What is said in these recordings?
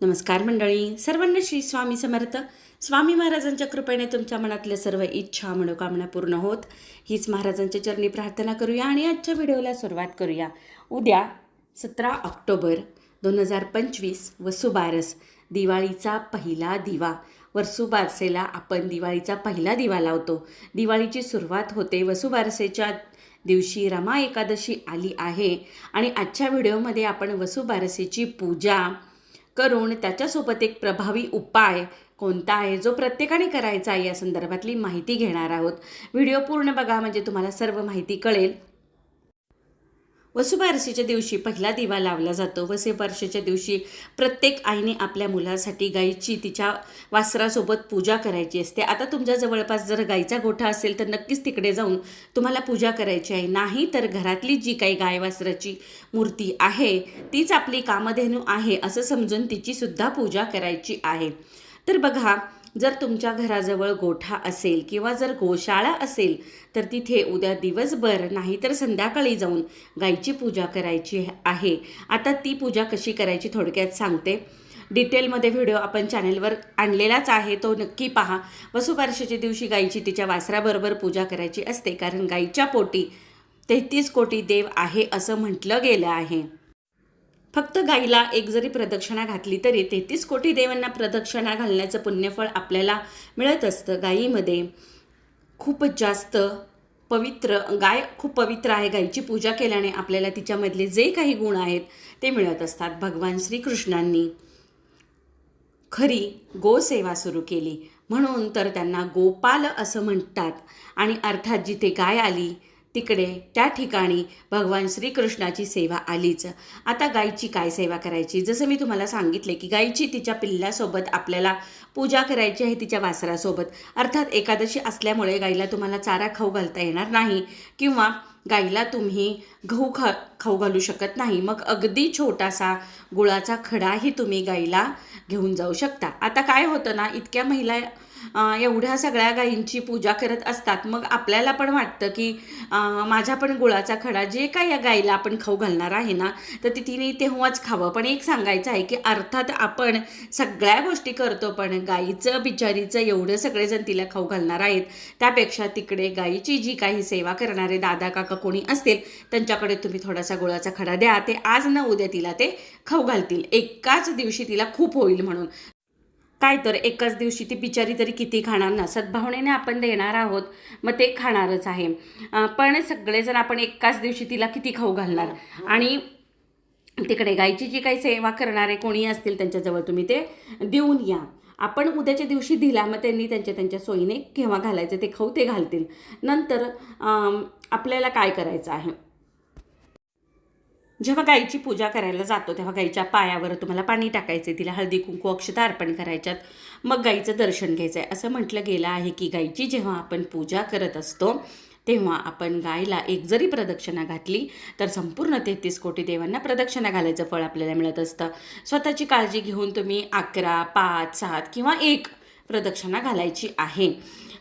नमस्कार मंडळी सर्वांना श्री स्वामी समर्थ. स्वामी महाराजांच्या कृपेने तुमच्या मनातल्या सर्व इच्छा मनोकामना पूर्ण होत. हीच महाराजांच्या चरणी प्रार्थना करूया आणि आजच्या व्हिडिओला सुरुवात करूया. उद्या सतरा ऑक्टोबर दोन हजार पंचवीस वसुबारस दिवाळीचा पहिला दिवा. वसुबारसेला आपण दिवाळीचा पहिला दिवा लावतो. दिवाळीची सुरुवात होते वसुबारसेच्या दिवशी रमा एकादशी आली आहे. आणि आजच्या व्हिडिओमध्ये आपण वसुबारसेची पूजा करून त्याच्यासोबत एक प्रभावी उपाय कोणता आहे जो प्रत्येकाने करायचा आहे या संदर्भातली माहिती घेणार आहोत. व्हिडिओ पूर्ण बघा म्हणजे तुम्हाला सर्व माहिती कळेल. वसुबारशीच्या दिवशी पहिला दिवा लावला जातो. वसुबारशीच्या दिवशी प्रत्येक आईने आपल्या मुलासाठी गाईची तिच्या वासरासोबत पूजा करायची असते. आता तुमच्या जवळपास जर गाईचा गोठा असेल तर नक्कीच तिकडे जाऊन तुम्हाला पूजा करायची आहे. नाही तर घरातली जी काही गाय वासराची मूर्ती आहे तीच आपली कामधेनू आहे असं समजून तिचीसुद्धा पूजा करायची आहे. तर बघा जर तुमच्या घराजवळ गोठा असेल किंवा जर गोशाळा असेल तर तिथे उद्या दिवसभर नाही तर संध्याकाळी जाऊन गाईची पूजा करायची आहे. आता ती पूजा कशी करायची थोडक्यात सांगते. डिटेलमध्ये व्हिडिओ आपण चॅनेलवर आणलेलाच आहे. तो नक्की पहा. वसुपारशेच्या दिवशी गाईची तिच्या वासराबरोबर पूजा करायची असते कारण गाईच्या पोटी तेहतीस कोटी देव आहे असं म्हटलं गेलं आहे. फक्त गाईला एक जरी प्रदक्षिणा घातली तरी तेहतीस कोटी देवांना प्रदक्षिणा घालण्याचं पुण्यफळ आपल्याला मिळत असतं. गायीमध्ये खूप जास्त पवित्र गाय खूप पवित्र आहे गायीची पूजा केल्याने आपल्याला तिच्यामधले जे काही गुण आहेत ते मिळत असतात. भगवान श्रीकृष्णांनी खरी गोसेवा सुरू केली. म्हणून तर त्यांना गोपाल असं म्हणतात. आणि अर्थात जिथे गाय आली तिकडे त्या ठिकाणी भगवान श्रीकृष्णाची सेवा आलीच. आता गायीची काय सेवा करायची? जसं मी तुम्हाला सांगितले की गायीची तिच्या पिल्ल्यासोबत आपल्याला पूजा करायची आहे तिच्या वासरासोबत. अर्थात एकादशी असल्यामुळे गाईला तुम्हाला चारा खाऊ घालता येणार नाही किंवा गाईला तुम्ही गहू खा खाऊ घालू शकत नाही. मग अगदी छोटासा गुळाचा खडाही तुम्ही गाईला घेऊन जाऊ शकता. आता काय होतं ना इतक्या महिला एवढ्या सगळ्या गायींची पूजा करत असतात. मग आपल्याला पण वाटतं की माझ्या पण गुळाचा खडा जे काय या गाईला आपण खाऊ घालणार आहे ना तर ती तिने तेव्हाच खावं. पण एक सांगायचं आहे की अर्थात आपण सगळ्या गोष्टी करतो पण गाईचं बिचारीचं एवढं सगळेजण तिला खाऊ घालणार आहेत. त्यापेक्षा तिकडे गाईची जी काही सेवा करणारे दादा काका कोणी असतील त्यांच्याकडे तुम्ही थोडासा गुळाचा खडा द्या. ते आज न उद्या तिला ते खाऊ घालतील. एकाच दिवशी तिला खूप होईल म्हणून. काय तर एकाच दिवशी ती बिचारी तरी किती खाणार ना? सद्भावनेने आपण देणार आहोत मग ते खाणारच आहे. पण सगळेजण आपण एकाच दिवशी तिला किती खाऊ घालणार? आणि तिकडे गायची जी काही सेवा करणारे कोणी असतील त्यांच्याजवळ तुम्ही ते देऊन या. आपण उद्याच्या दिवशी दिला मग त्यांनी त्यांच्या त्यांच्या सोयीने केव्हा घालायचं ते खाऊ ते घालतील. नंतर आपल्याला काय करायचं आहे? जेव्हा गाईची पूजा करायला जातो तेव्हा गाईच्या पायावर तुम्हाला पाणी टाकायचे तिला हळदी कुंकू अक्षता अर्पण करायच्यात. मग गाईचं दर्शन घ्यायचं आहे असं म्हटलं गेलं आहे की गाईची जेव्हा आपण पूजा करत असतो तेव्हा आपण गायला एक जरी प्रदक्षिणा घातली तर संपूर्ण तेहतीस कोटी देवांना प्रदक्षिणा घालायचं फळ आपल्याला मिळत असतं. स्वतःची काळजी घेऊन तुम्ही अकरा पाच सात किंवा एक प्रदक्षिणा घालायची आहे.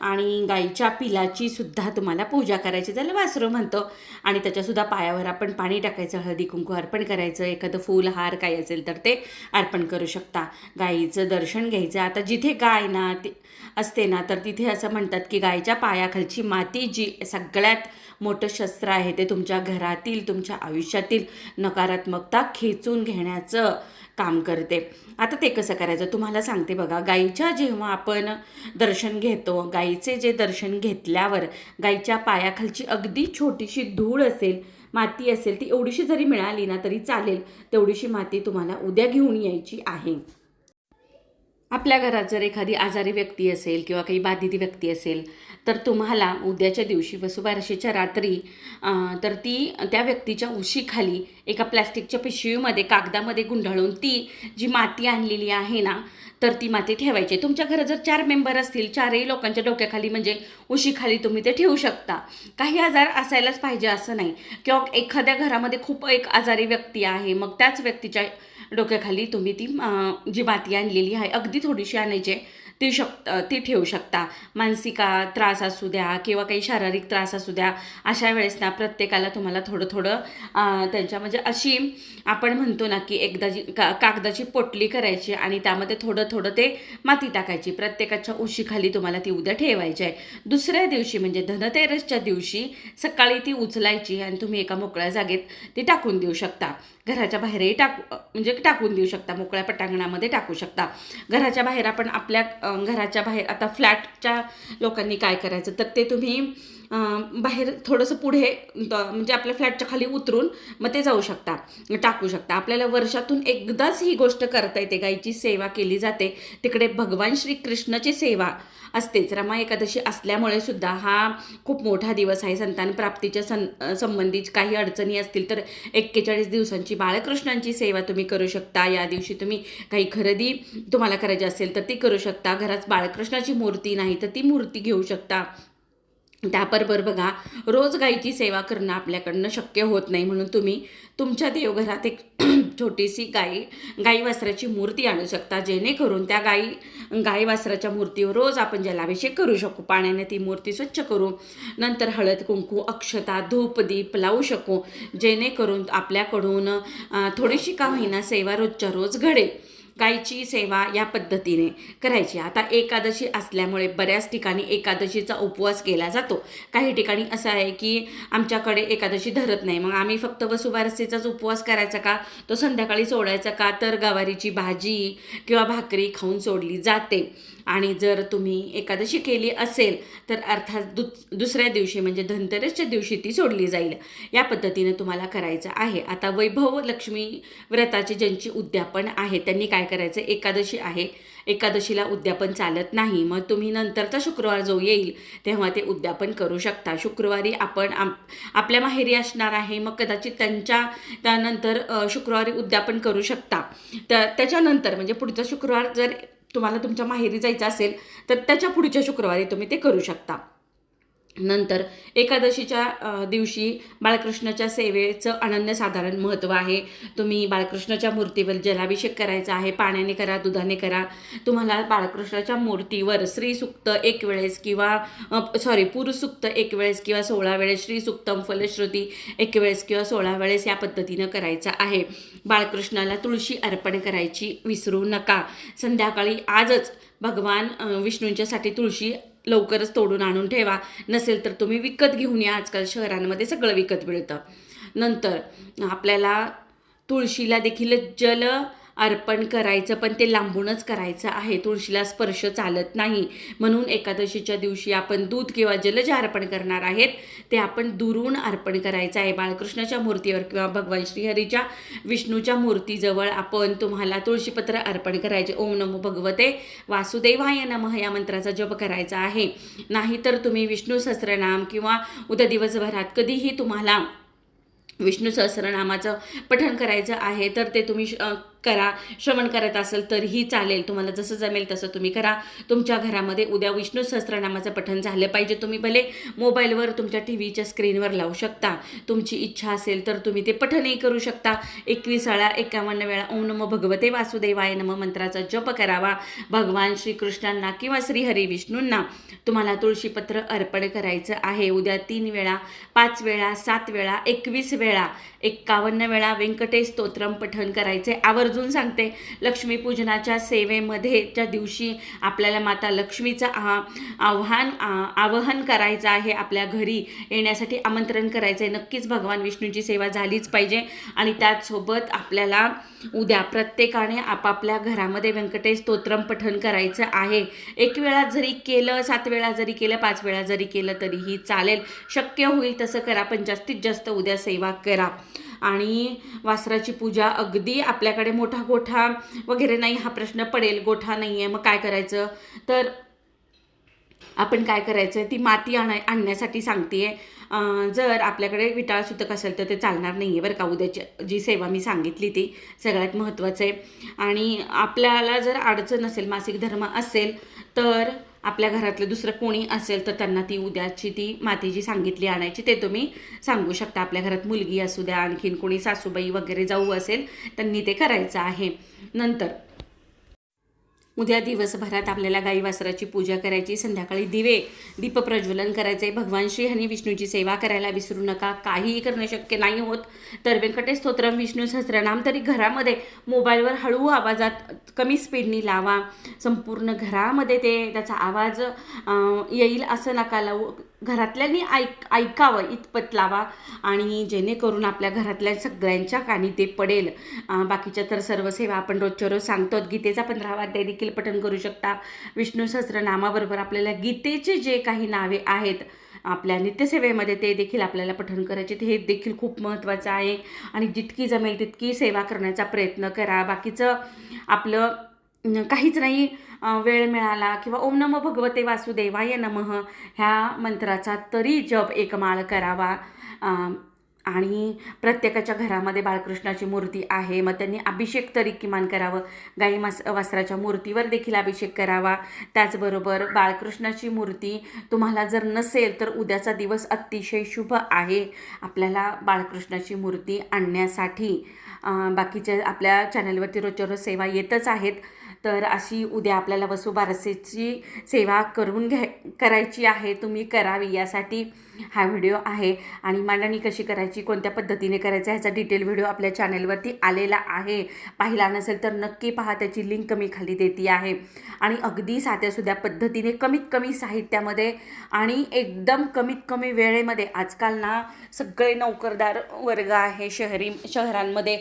आणि गाईच्या पिलाची सुद्धा तुम्हाला पूजा करायची. त्याला वासरू म्हणतो. आणि त्याच्यासुद्धा पायावर आपण पाणी टाकायचं हळदी कुंकू अर्पण करायचं एखादं फूल हार काय असेल तर ते अर्पण करू शकता. गाईचं दर्शन घ्यायचं. आता जिथे गाय ना ती असते ना तर तिथे असं म्हणतात की गायच्या पायाखालची माती जी सगळ्यात मोठं शस्त्र आहे ते तुमच्या घरातील तुमच्या आयुष्यातील नकारात्मकता खेचून घेण्याचं काम करते. आता ते कसं करायचं? तुम्हाला सांगते बघा गाईच्या जेव्हा आपण दर्शन घेतो गाईचे जे दर्शन घेतल्यावर गाईच्या पायाखालची अगदी छोटीशी धूळ असेल माती असेल ती एवढीशी जरी मिळाली ना तरी चालेल तेवढीशी माती तुम्हाला उद्या घेऊन यायची आहे. आपल्या घरात जर एखादी आजारी व्यक्ती असेल किंवा काही बाधित व्यक्ती असेल तर तुम्हाला उद्याच्या दिवशी वसुबारशीच्या रात्री तर ती त्या व्यक्तीच्या उशीखाली एका प्लॅस्टिकच्या पिशवीमध्ये कागदामध्ये गुंडाळून ती जी माती आणलेली आहे ना तर ती माती ठेवायची. तुमच्या घरात जर चार मेंबर असतील चारही लोकांच्या डोक्याखाली म्हणजे उशीखाली तुम्ही ते ठेवू शकता. काही आजार असायलाच पाहिजे असं नाही. किंवा एखाद्या घरामध्ये खूप एक आजारी व्यक्ती आहे मग त्याच व्यक्तीच्या डोक्याखाली तुम्ही ती जी माती आणलेली आहे अगदी थोडीशी आणायची आहे. ती शक ती ठेवू शकता. मानसिका त्रास असू द्या किंवा काही शारीरिक त्रास असू द्या अशा वेळेस ना प्रत्येकाला तुम्हाला थोडं थोडं त्यांच्या म्हणजे अशी आपण म्हणतो ना की एकदा जी का कागदाची पोटली करायची आणि त्यामध्ये थोडं थोडं ते माती टाकायची. प्रत्येकाच्या उशीखाली तुम्हाला ती उद्या ठेवायची आहे. दुसऱ्या दिवशी म्हणजे धनतेरसच्या दिवशी सकाळी ती उचलायची आणि तुम्ही एका मोकळ्या जागेत ती टाकून देऊ शकता. घराच्या बाहेरही टाकू म्हणजे टाकून देऊ शकता. मोकळ्या पटांगणामध्ये टाकू शकता. घराच्या बाहेर आपण आपल्या घराच्या बाहेर आता फ्लॅटच्या लोकांनी काय करायचं? तर ते तुम्ही बाहेर थोडंसं पुढे म्हणजे आपल्या फ्लॅटच्या खाली उतरून मग ते जाऊ शकता टाकू शकता. आपल्याला वर्षातून एकदाच ही गोष्ट करता येते गाईची सेवा केली जाते. तिकडे भगवान श्रीकृष्णाची सेवा असतेच रमा एकादशी असल्यामुळे सुद्धा हा खूप मोठा दिवस आहे. संतान प्राप्तीच्या सं संबंधित काही अडचणी असतील तर एक्केचाळीस दिवसांची बाळकृष्णांची सेवा तुम्ही करू शकता. या दिवशी तुम्ही काही खरेदी तुम्हाला करायची असेल तर ती करू शकता. घरात बाळकृष्णाची मूर्ती नाही तर ती मूर्ती घेऊ शकता. त्याबरोबर बघा रोज गाईची सेवा करणं आपल्याकडनं शक्य होत नाही म्हणून तुम्ही तुमच्या देवघरात एक छोटीशी गाई गाई वासराची मूर्ती आणू शकता. जेणेकरून त्या गाई गाई वासराच्या मूर्तीवर रोज आपण जलाभिषेक करू शकू. पाण्याने ती मूर्ती स्वच्छ करू. नंतर हळद कुंकू अक्षता धूप दीप लावू शकू. जेणेकरून आपल्याकडून थोडीशी का होईना सेवा रोजच्या रोज घडेल. गायची सेवा या पद्धतीने करायची. आता एकादशी असल्यामुळे बऱ्याच ठिकाणी एकादशीचा उपवास केला जातो. काही ठिकाणी असं आहे की आमच्याकडे एकादशी धरत नाही. मग आम्ही फक्त वसुबारसेचाच उपवास करायचा का? तो संध्याकाळी सोडायचा का? तर गवारीची भाजी किंवा भाकरी खाऊन सोडली जाते. आणि जर तुम्ही एकादशी केली असेल तर अर्थात दु दुसऱ्या दिवशी म्हणजे धनतेरसच्या दिवशी ती सोडली जाईल. या पद्धतीने तुम्हाला करायचं आहे. आता वैभव लक्ष्मी व्रताचे ज्यांची उद्यापन आहे त्यांनी काय करायचं? एकादशी आहे. एकादशीला उद्यापन चालत नाही. मग तुम्ही नंतरचा शुक्रवार जो येईल तेव्हा ते उद्यापन करू शकता. शुक्रवारी आपण आप आपल्या माहेरी असणार आहे मग कदाचित त्यांच्या त्यानंतर शुक्रवारी उद्यापन करू शकता. तर त्याच्यानंतर म्हणजे पुढचा शुक्रवार जर तुम्हाला तुमच्या माहेरी जायचं असेल तर त्याच्या पुढच्या शुक्रवारी तुम्ही ते करू शकता. नंतर एकादशीच्या दिवशी बाळकृष्णाच्या सेवेचं अनन्यसाधारण महत्त्व आहे. तुम्ही बाळकृष्णाच्या मूर्तीवर जलाभिषेक करायचा आहे पाण्याने करा दुधाने करा. तुम्हाला बाळकृष्णाच्या मूर्तीवर श्रीसुक्त एक वेळेस किंवा सॉरी पुरुषसुक्त एक वेळेस किंवा सोळा वेळेस श्रीसुक्तम फलश्रुती एक वेळेस किंवा सोळा वेळेस या पद्धतीनं करायचं आहे. बाळकृष्णाला तुळशी अर्पण करायची विसरू नका. संध्याकाळी आजच भगवान विष्णूंच्यासाठी तुळशी लवकरच तोडून आणून ठेवा. नसेल तर तुम्ही विकत घेऊन या. आजकाल शहरांमध्ये सगळं विकत मिळतं. नंतर आपल्याला तुळशीला देखील जल अर्पण करायचं पण ते लांबूनच करायचं आहे. तुळशीला स्पर्श चालत नाही. म्हणून एकादशीच्या दिवशी आपण दूध किंवा जल जे अर्पण करणार आहेत. ते आपण दुरून अर्पण करायचं आहे. बाळकृष्णाच्या मूर्तीवर किंवा भगवान श्रीहरीच्या विष्णूच्या मूर्तीजवळ आपण तुम्हाला तुळशीपत्र अर्पण करायचे. ओम नमो भगवते. वासुदेवाय नमः या मंत्राचा जप करायचा आहे. नाहीतर तुम्ही विष्णू सहस्रनाम किंवा उद्या दिवसभरात कधीही तुम्हाला विष्णू सहस्रनामाचं पठण करायचं आहे तर ते तुम्ही श- करा श्रवण करत असेल तरीही चालेल. तुम्हाला जसं जमेल तसं तुम्ही करा. तुमच्या घरामध्ये उद्या विष्णू सहस्रनामाचं पठण झालं पाहिजे तुम्ही भले मोबाईलवर तुमच्या टी व्हीच्या स्क्रीनवर लावू शकता. तुमची इच्छा असेल तर तुम्ही ते पठणही करू शकता. एकवीस वेळा एकावन्न वेळा ओम नमो भगवते वासुदेवाय नम मंत्राचा जप करावा. भगवान श्रीकृष्णांना किंवा श्रीहरी विष्णूंना तुम्हाला तुळशीपत्र अर्पण करायचं आहे. उद्या तीन वेळा पाच वेळा सात वेळा एकवीस वेळा एक्कावन्न वेळा व्यंकटेश स्तोत्रम पठण करायचे. आवर्जून सांगते लक्ष्मीपूजनाच्या सेवेमध्ये त्या दिवशी आपल्याला माता लक्ष्मीचं आ- आव्हान आ- आवाहन करायचं आहे आपल्या घरी. येण्यासाठी आमंत्रण करायचं आहे नक्कीच भगवान विष्णूची सेवा झालीच पाहिजे. आणि त्याचसोबत आपल्याला उद्या प्रत्येकाने आपापल्या घरामध्ये व्यंकटेश स्तोत्रम पठण करायचं आहे. एक वेळा जरी केलं सात वेळा जरी केलं पाच वेळा जरी केलं तरीही चालेल. शक्य होईल तसं करा. पण जास्तीत जास्त उद्या सेवा करा. आणि वासराची पूजा अगदी आपल्याकडे मोठा गोठा वगैरे नाही हा प्रश्न पडेल. गोठा नाही आहे मग काय करायचं? तर आपण काय करायचं? ती माती आणाय आणण्यासाठी सांगते जर आपल्याकडे विटाळ सुतक असेल तर ते चालणार नाही आहे बरं का. उद्याची जी सेवा मी सांगितली ती सगळ्यात महत्त्वाचं आहे. आणि आपल्याला जर अडचण असेल मासिक धर्म असेल तर आपल्या घरातलं दुसरं कोणी असेल तर त्यांना ती उद्याची ती माती जी सांगितली आणायची. ते तुम्ही सांगू शकता. आपल्या घरात मुलगी असू द्या आणखीन कोणी सासूबाई वगैरे जाऊ असेल त्यांनी ते करायचं आहे. नंतर उद्या दिवसभरात आपल्याला गाई वासराची पूजा करायची संध्याकाळी दिवे दीपप्रज्वलन करायचे भगवान श्री आणि विष्णूची सेवा करायला विसरू नका. काहीही करणं शक्य नाही होत. तर व्यंकटेश स्तोत्रम विष्णू सहस्रनाम तरी घरामध्ये मोबाईलवर हळू आवाजात कमी स्पीडनी लावा. संपूर्ण घरामध्ये ते त्याचा आवाज येईल असं नका लावू. घरातल्यांनी ऐक ऐकावं इतपत लावा आणि जेणेकरून आपल्या घरातल्या सगळ्यांच्या कानी ते पडेल. बाकीच्या तर सर्व सेवा आपण रोजच्या रोज सांगतो गीतेचा पंधरावा अध्याय देखील पठण करू शकता. विष्णू सहस्रनामाबरोबर आपल्याला गीतेचे जे काही नावे आहेत आपल्या नित्यसेवेमध्ये ते देखील आपल्याला पठण करायचे. हे देखील खूप महत्त्वाचं आहे. आणि जितकी जमेल तितकी सेवा करण्याचा प्रयत्न करा. बाकीचं आपलं काहीच नाही वेळ मिळाला किंवा ओम नम भगवते वासुदेवाय नमः ह्या मंत्राचा तरी जप एकमाळ करावा. आणि प्रत्येकाच्या घरामध्ये बाळकृष्णाची मूर्ती आहे मग त्यांनी अभिषेक तरी किमान करावं. गाई मास वासराच्या मूर्तीवर देखील अभिषेक करावा. त्याचबरोबर बाळकृष्णाची मूर्ती तुम्हाला जर नसेल तर उद्याचा दिवस अतिशय शुभ आहे. आपल्याला बाळकृष्णाची मूर्ती आणण्यासाठी बाकीच्या आपल्या चॅनलवरती रोजच्या रोज सेवा येतच आहेत. तर अशी उद्या आपल्याला वसुबारसेची सेवा करून घ्या करायची आहे तुम्ही करावी यासाठी हा व्हिडिओ आहे आणि मांडणी कशी करायची कोणत्या पद्धतीने करायचं ह्याचा डिटेल व्हिडिओ आपल्या चॅनलवरती आलेला आहे. पाहिला नसेल तर नक्की पहा त्याची लिंक मी खाली देते आहे. आणि अगदी साध्यासुध्या पद्धतीने कमीत कमी साहित्यामध्ये आणि एकदम कमीत कमी वेळेमध्ये आजकाल ना सगळे नोकरदार वर्ग आहे शहरी शहरांमध्ये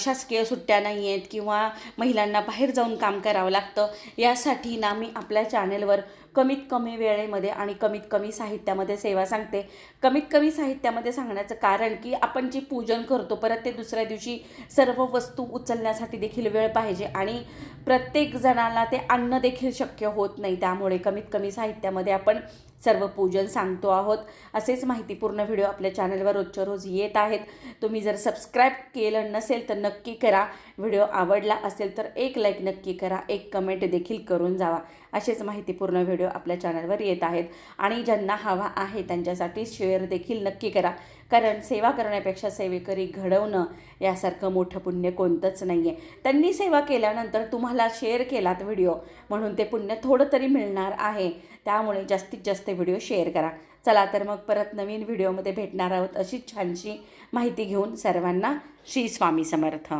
शासकीय सुट्ट्या नाही आहेत किंवा महिलांना बाहेर जाऊन काम करावं लागतं. यासाठी ना मी आपल्या चॅनेलवर कमीत कमी वेळेमध्ये आणि कमीत कमी साहित्यामध्ये सेवा सांगते. कमीत कमी साहित्यामध्ये सांगण्याचं कारण की आपण जे पूजन करतो परत ते दुसऱ्या दिवशी सर्व वस्तू उचलण्यासाठी देखील वेळ पाहिजे आणि प्रत्येक जणाला ते अन्न देखील शक्य होत नाही. त्यामुळे कमीत कमी साहित्यामध्ये आपण सर्व पूजन सांगतो आहोत. असेच माहितीपूर्ण व्हिडिओ आपल्या चॅनलवर रोजच्या रोज येत आहेत. तुम्ही जर सबस्क्राईब केलं नसेल तर नक्की करा. व्हिडिओ आवडला असेल तर एक लाईक नक्की करा. एक कमेंट देखील करून जावा. असेच माहितीपूर्ण व्हिडिओ आपल्या चॅनलवर येत आहेत. आणि ज्यांना हवा आहे त्यांच्यासाठी शेअर देखील नक्की करा. कारण सेवा करण्यापेक्षा सेवेकरी घडवणं यासारखं मोठं पुण्य कोणतंच नाही आहे त्यांनी सेवा केल्यानंतर तुम्हाला शेअर केलात व्हिडिओ म्हणून ते पुण्य थोडं तरी मिळणार आहे. त्यामुळे जास्तीत जास्त व्हिडिओ शेअर करा. चला तर मग परत नवीन व्हिडिओमध्ये भेटणार आहोत अशीच छानशी माहिती घेऊन सर्वांना श्री स्वामी समर्थ.